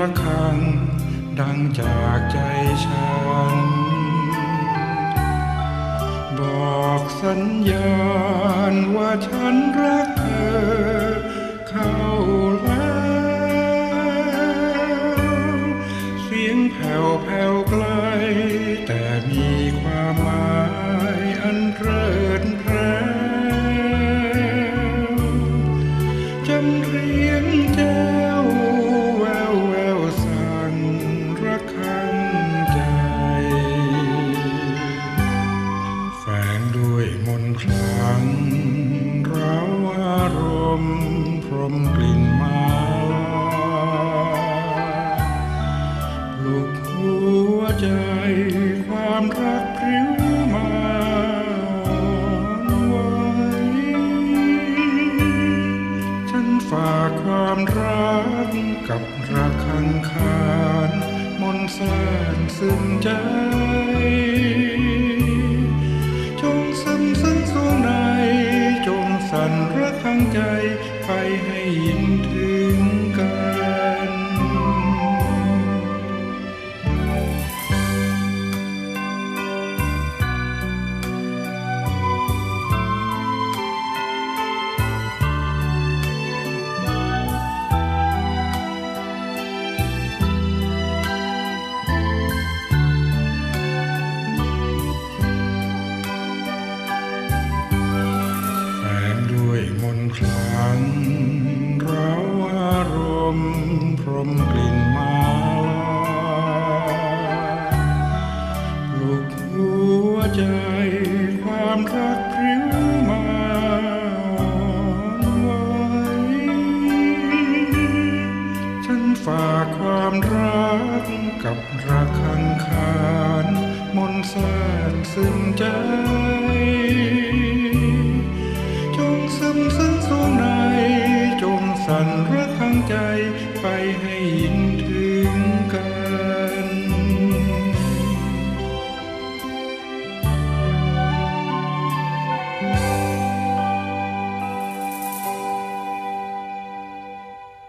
ระคัง ดังจากใจฉัน บอกสัญญาณว่าฉันรักเธอ เข้าแล้ว เสียงแผ่วแผ่วไกล แต่มีความหมายอันเพลิดเพลินจำเรียงแจ้ คลังเราอารมณ์พรมกลิ่นมาลลุกหัวใจความรักพริ้วมาอ่อนไหวฉันฝากความรักกับรักขังคารมนแสนซึ้งใจ ใจไปให้ คลังเราอารมณ์พรมกลิ่นมาลาปลุกหัวใจความรักพริ้วมาอ่อนไหวฉันฝากความรักกับรักขังคารมนต์แสนซึ้งใจ สั่นระทางใจไปให้ยินเธอ